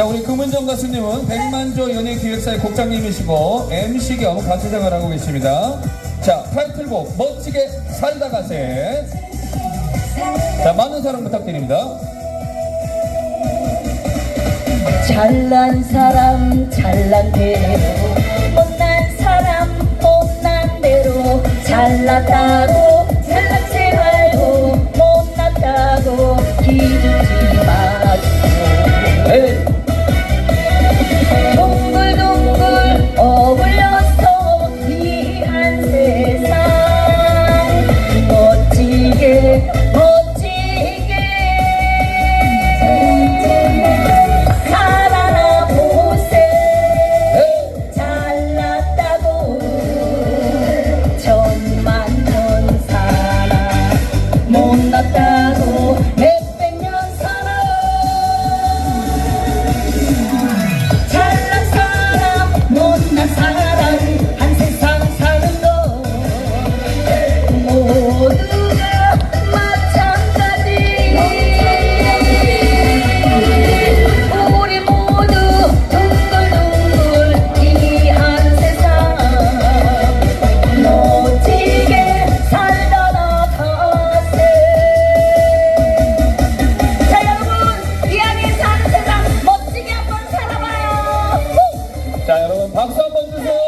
자, 우리 금은정 가수님은 백만조 연예기획사의 곡장님이시고 MC 겸 가수 생활하고 계십니다. 자, 타이틀곡 멋지게 살다 가세. 자, 많은 사랑 부탁드립니다. 잘난 사람 잘난 대로 못난 사람 못난 대로 잘났다고 자 여러분 박수 한번 주세요.